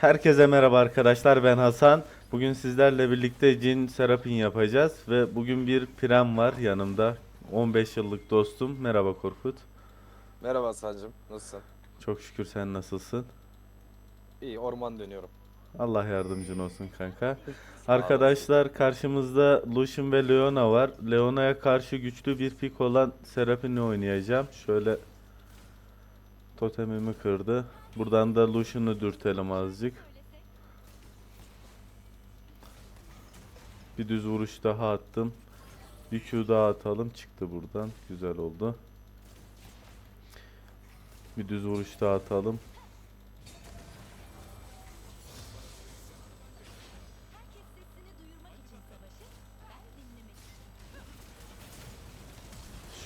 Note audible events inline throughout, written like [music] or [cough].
Herkese merhaba arkadaşlar ben Hasan. Bugün sizlerle birlikte Jin Serapin yapacağız ve bugün bir Prem var yanımda. 15 yıllık dostum. Merhaba Korkut. Merhaba Hasan'cığım. Nasılsın? Çok şükür sen nasılsın? İyi orman dönüyorum. Allah yardımcın olsun kanka. [laughs] Arkadaşlar karşımızda Lucian ve Leona var. Leona'ya karşı güçlü bir pik olan Serapin'i oynayacağım. Şöyle totemimi kırdı. Buradan da Lucian'ı dürtelim azıcık. Bir düz vuruş daha attım. Bir Q daha atalım. Çıktı buradan. Güzel oldu. Bir düz vuruş daha atalım.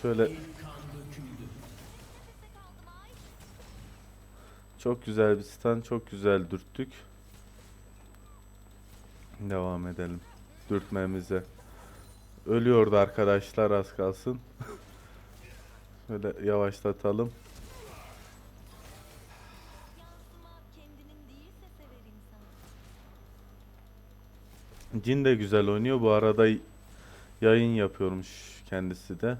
Şöyle Çok güzel bir stun, çok güzel dürttük. Devam edelim dürtmemize. Ölüyordu arkadaşlar az kalsın. [laughs] Şöyle yavaşlatalım. Jin de güzel oynuyor. Bu arada yayın yapıyormuş kendisi de.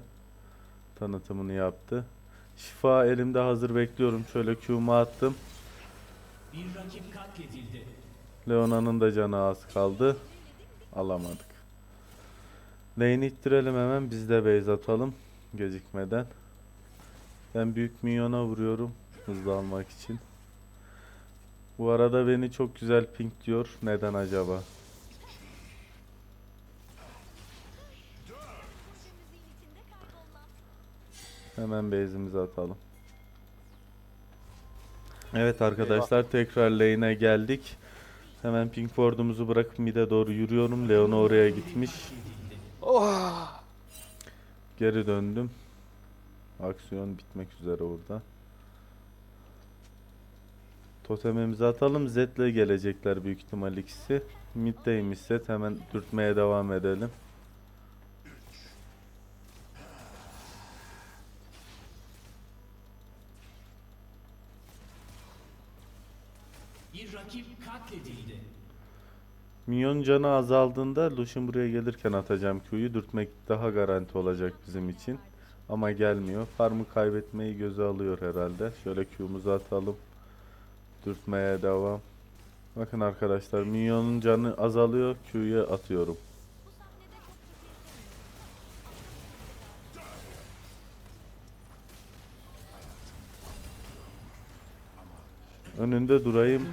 Tanıtımını yaptı. Şifa elimde hazır bekliyorum. Şöyle Q'mu attım. Bir rakip katledildi. Leona'nın da canı az kaldı. Alamadık. Lane'i ittirelim hemen. Biz de base atalım. Gecikmeden. Ben büyük minyona vuruyorum. Hızlı almak için. Bu arada beni çok güzel pink diyor. Neden acaba? Hemen base'imizi atalım. Evet arkadaşlar tekrar lane'e geldik. Hemen pink ward'umuzu bırakıp mid'e doğru yürüyorum. Leona oraya gitmiş. Oh! Geri döndüm. Aksiyon bitmek üzere orada. Totemimizi atalım. Zed'le gelecekler büyük ihtimal ikisi. Mid'deymiş Zed. Hemen dürtmeye devam edelim. Bir rakip katledildi. Minyon canı azaldığında Lucian buraya gelirken atacağım Q'yu. Dürtmek daha garanti olacak bizim için. Ama gelmiyor. Farmı kaybetmeyi göze alıyor herhalde. Şöyle Q'muzu atalım. Dürtmeye devam. Bakın arkadaşlar Minyon'un canı azalıyor. Q'yu atıyorum. Önünde durayım.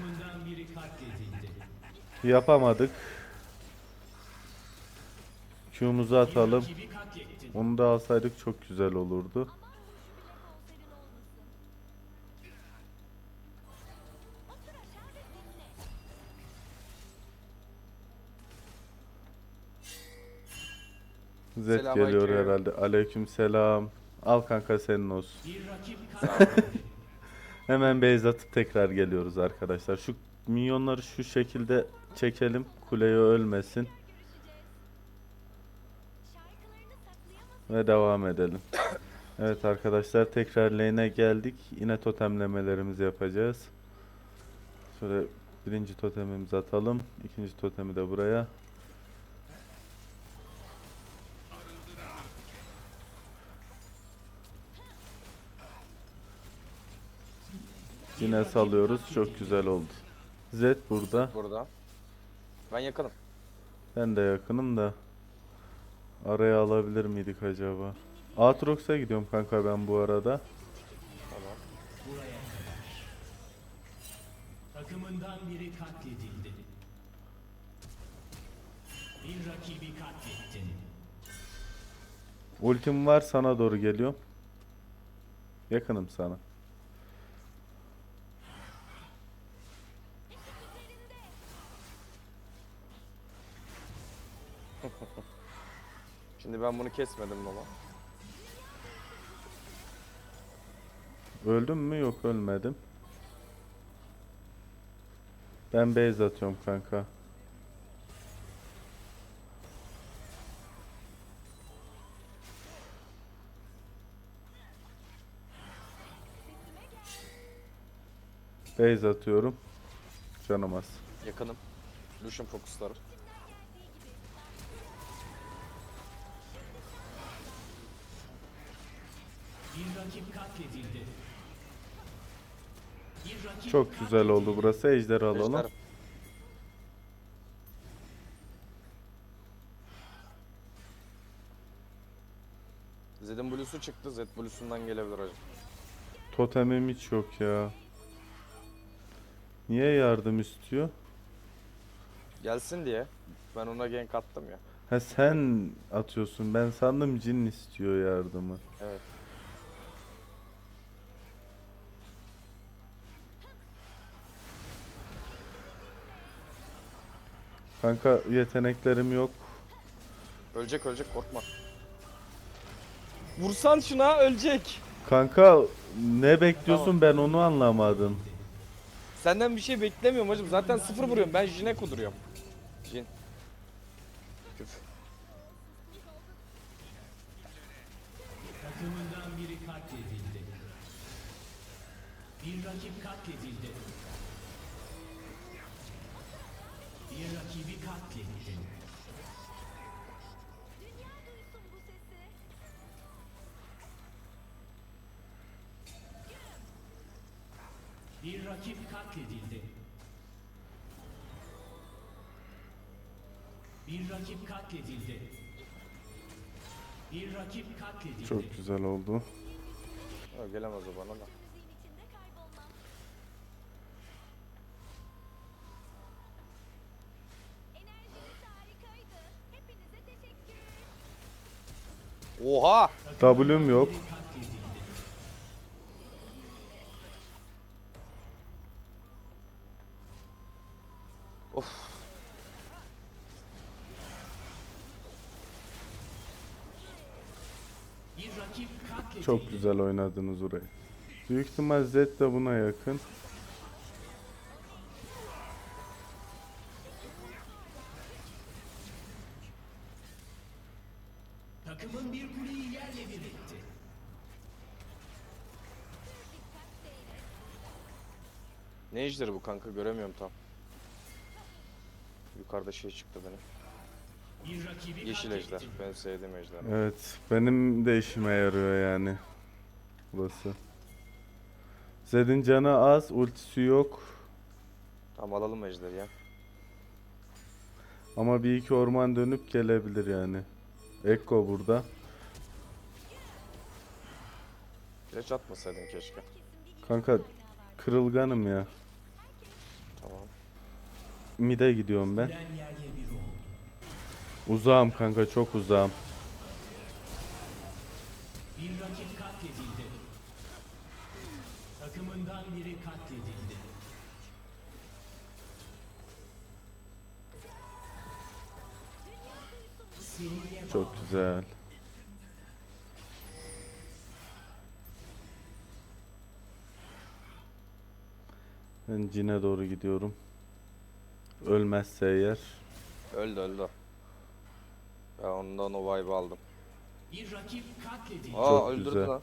Yapamadık. Q'muzu atalım. Onu da alsaydık çok güzel olurdu. Zed Selamünaleyküm. geliyor herhalde. Aleyküm selam. Al kanka senin olsun. [laughs] Hemen base atıp tekrar geliyoruz arkadaşlar. Şu minyonları şu şekilde çekelim. Kuleye ölmesin. Ve devam edelim. Evet arkadaşlar tekrar lane'e geldik. Yine totemlemelerimizi yapacağız. Şöyle birinci totemimizi atalım. İkinci totemi de buraya. Yine salıyoruz. Çok güzel oldu. Zed burada. Burada. Ben yakınım. Ben de yakınım da. Araya alabilir miydik acaba? Aatrox'a gidiyorum kanka ben bu arada. Tamam. Buraya kadar. Takımından biri katledildi. Bir rakibi katlettin. Ultim var sana doğru geliyorum. Yakınım sana. Ben bunu kesmedim baba. Öldüm mü? Yok ölmedim. Ben base atıyorum kanka. Base atıyorum. canım az. Yakınım. Lucian fokusları. Çok güzel oldu burası. Ejder alalım. Ejder. Zed'in Blue'su çıktı. Zed Blue'sundan gelebilir hacı. Totemim hiç yok ya. Niye yardım istiyor? Gelsin diye. Ben ona gank attım ya. Ha sen atıyorsun. Ben sandım cin istiyor yardımı. Evet. Kanka yeteneklerim yok. Ölecek ölecek korkma. Vursan şuna ölecek. Kanka ne bekliyorsun ben onu anlamadım. Senden bir şey beklemiyorum hacım. Zaten sıfır vuruyorum. Ben Jin'e kuduruyorum. Jin. Küf. Takımından biri katledildi. Bir rakip katledildi. Bir rakibi katlettin. Dünya duysun bu sesi. Bir rakip katledildi. Bir rakip katledildi. Bir rakip katledildi. Çok güzel oldu. Ha, gelemez o bana da. Oha! W'm yok. Of. Çok güzel oynadınız orayı. Büyük ihtimal Z de buna yakın. Bu kanka göremiyorum tam. Yukarıda şey çıktı benim. Yeşil ejder. Ben sevdiğim ejder. Evet benim de işime yarıyor yani. Burası. Zed'in canı az, ultisi yok. Tamam alalım ejderi ya. Ama bir iki orman dönüp gelebilir yani. Ekko burada. Geç atmasaydın keşke. Kanka kırılganım ya. Tamam. Mide gidiyorum ben. Uzağım kanka çok uzağım. Bir rakip katledildi. Takımından biri katledildi. Çok güzel. Ben cine doğru gidiyorum. Ölmezse eğer. Öldü öldü. Ben ondan o vibe'ı aldım. Bir rakip katledildi. Aa Çok öldürdü güzel. lan.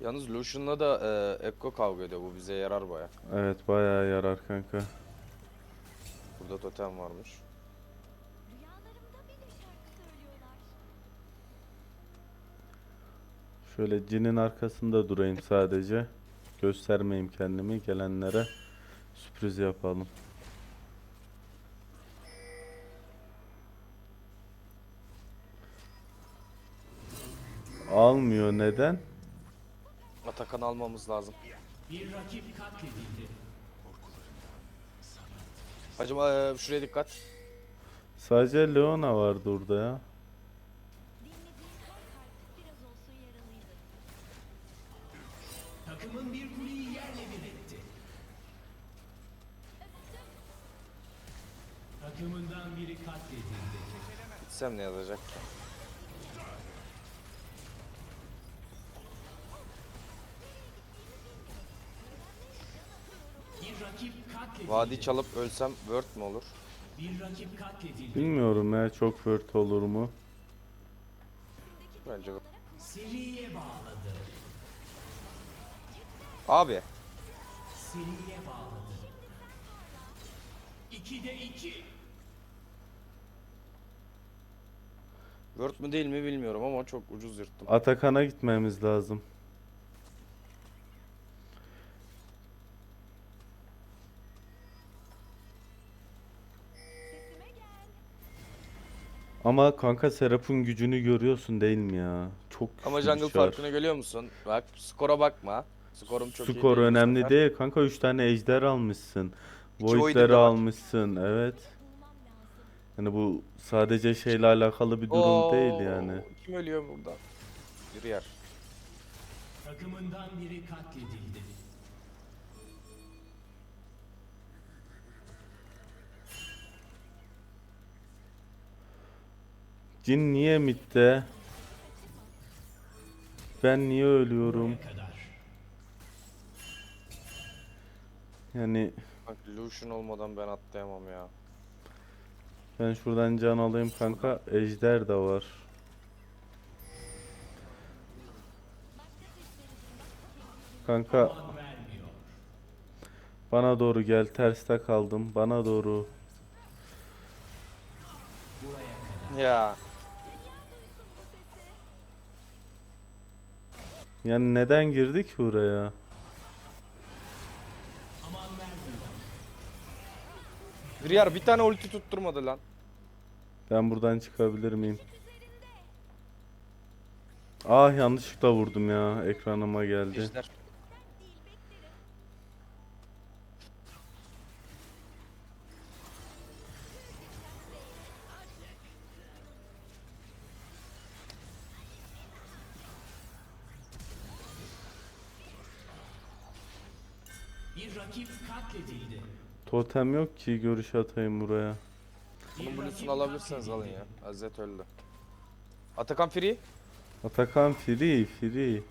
Yalnız Lucian'la da e, Ekko kavga ediyor. Bu bize yarar baya. Evet bayağı yarar kanka. Burada totem varmış. Şöyle cinin arkasında durayım sadece. Göstermeyeyim kendimi. Gelenlere sürpriz yapalım. Almıyor neden? Atakan almamız lazım. Bir rakip katledildi. Hacım e, şuraya dikkat. Sadece Leona vardı orada ya. Gitsem ne yazacak ki? Bir rakip katledildi. Vadi çalıp ölsem word mü olur? Bir rakip katledildi. Bilmiyorum ya çok fırt olur mu? Ben bence bu. Seriye bağladı. Abi. Seriye bağladı. 2'de 2. Word mu değil mi bilmiyorum ama çok ucuz yırttım. Atakan'a gitmemiz lazım. Ama kanka Serap'ın gücünü görüyorsun değil mi ya? Çok Ama güçlü jungle bir çar. farkını görüyor musun? Bak skora bakma. Skorum çok iyi Skor bu önemli sefer. değil kanka 3 tane ejder almışsın. Void'leri var. almışsın evet. Yani bu sadece şeyle alakalı bir durum Oo, değil yani. Kim ölüyor burada? Bir yer. Takımından biri katledildi. Cin niye mitte? Ben niye ölüyorum? Yani Bak Lucian olmadan ben atlayamam ya. Ben şuradan can alayım kanka. Ejder de var. Kanka bana doğru gel. Terste kaldım. Bana doğru. Ya. Yani neden girdik buraya? Bir yer bir tane ulti tutturmadı lan. Ben buradan çıkabilir miyim? Ah yanlışlıkla vurdum ya. Ekranıma geldi. Ejder. Bir rakip katledildi. Totem yok ki görüş atayım buraya. Bunun bluesunu alabilirseniz alın ya. Azet öldü. Atakan free. Atakan free free.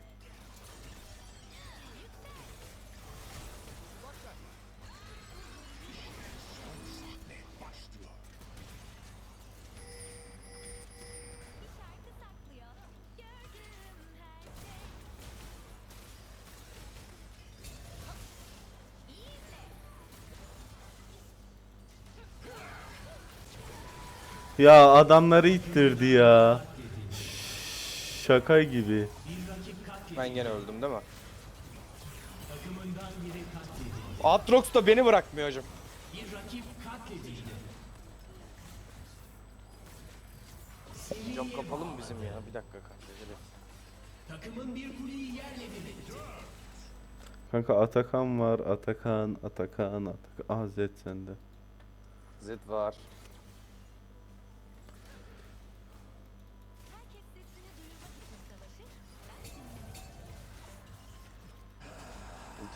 Ya adamları ittirdi ya. Şaka gibi. Ben gene öldüm değil mi? Aatrox da beni bırakmıyor hocam. Cam kapalı mı bizim ya? Bir dakika kanka. Takımın bir kuleyi yerle bir. Kanka Atakan var. Atakan, Atakan, Atakan. Ah Zed sende. Zed var.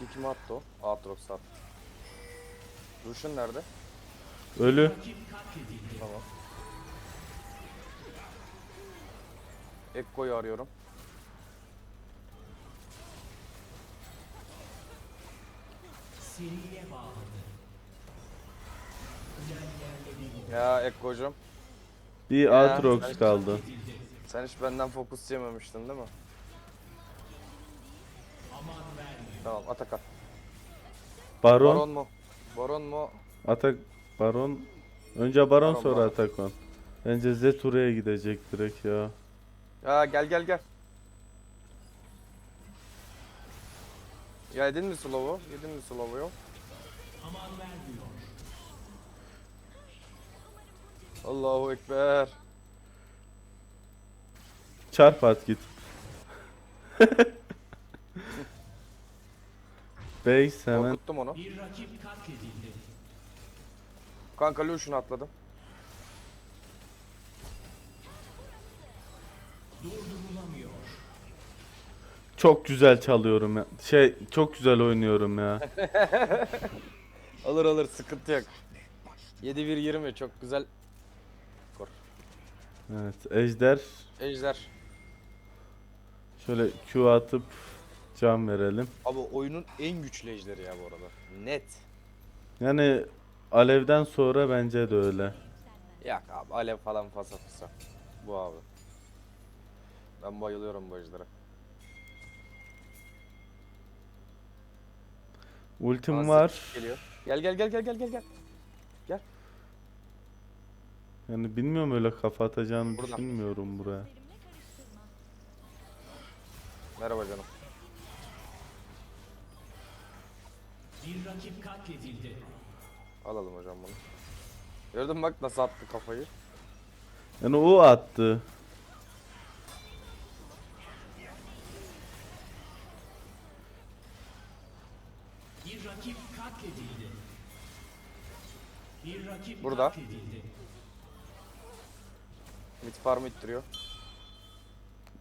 İlk kim attı o? Aatrox attı. Lucian nerede? Ölü. Tamam. Ekko'yu arıyorum. Ya Ekko'cum. Bir Aatrox kaldı. Sen hiç benden fokus yememiştin değil mi? Tamam Atakan. Baron. Baron mu? Baron mu? Atak Baron. Önce Baron Baron, sonra Baron. Atakan. Bence Zed oraya gidecek direkt ya. Ya gel gel gel. Ya yedin mi slow'u? Yedin mi slow'u? Aman vermiyor. Allahu Ekber. Çarp at git. [laughs] Base hemen. Korkuttum onu. Bir rakip katledildi. Kanka Lucian atladım. Durdurulamıyor. Çok güzel çalıyorum ya. Şey çok güzel oynuyorum ya. [laughs] Alır alır sıkıntı yok. 7-1-20 çok güzel. Skor. Evet Ejder. Ejder. Şöyle Q atıp can verelim. Abi oyunun en güçlü ejderi ya bu arada. Net. Yani Alev'den sonra bence de öyle. Yak abi alev falan fasa fasa. Bu abi. Ben bayılıyorum bu ejdere. Ultim Aa, var. Geliyor. Gel gel gel gel gel gel gel. Yani bilmiyorum öyle kafa atacağını Buradan. düşünmüyorum buraya. Merhaba canım. Bir rakip katledildi. Alalım hocam bunu. Gördün bak nasıl attı kafayı. Yani o attı. Bir rakip katledildi. Bir rakip Burada. katledildi. Mid farm ittiriyor.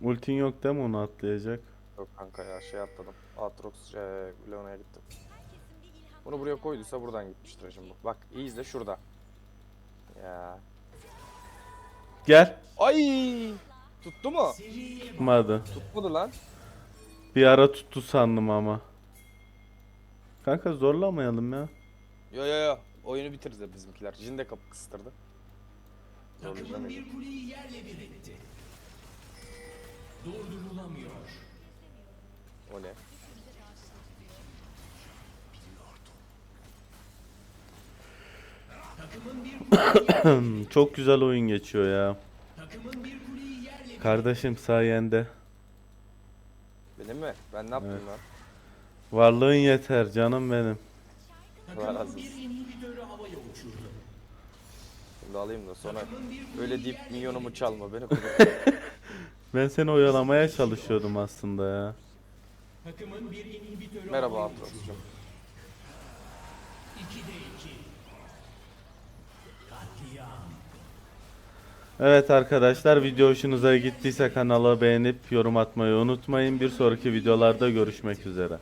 Ultin yok değil mi onu atlayacak? Yok kanka ya şey atladım. Aatrox şey, Leona'ya gittim. Bunu buraya koyduysa buradan gitmiştir şimdi. Bak iyi izle şurada. Ya. Gel. Ay! Tuttu mu? Tutmadı. Tutmadı lan. Bir ara tuttu sandım ama. Kanka zorlamayalım ya. Yo yo yo. Oyunu bitirdi bizimkiler. Jin de kapı kıstırdı. Takımın bir kuleyi yerle bir etti. Durdurulamıyor. O ne? Takımın bir kuleyi yerle [coughs] Çok güzel oyun geçiyor ya. Kardeşim sayende. Benim mi? Ben ne yaptım Evet. lan? Varlığın yeter canım benim. Allah razı. Şimdi alayım da sonra Takımın bir kuleyi öyle deyip bir çalma beni. [laughs] Ben seni oyalamaya çalışıyordum aslında ya. Merhaba uçurdu. 2'de 2. Evet arkadaşlar video hoşunuza gittiyse kanala beğenip yorum atmayı unutmayın. Bir sonraki videolarda görüşmek üzere.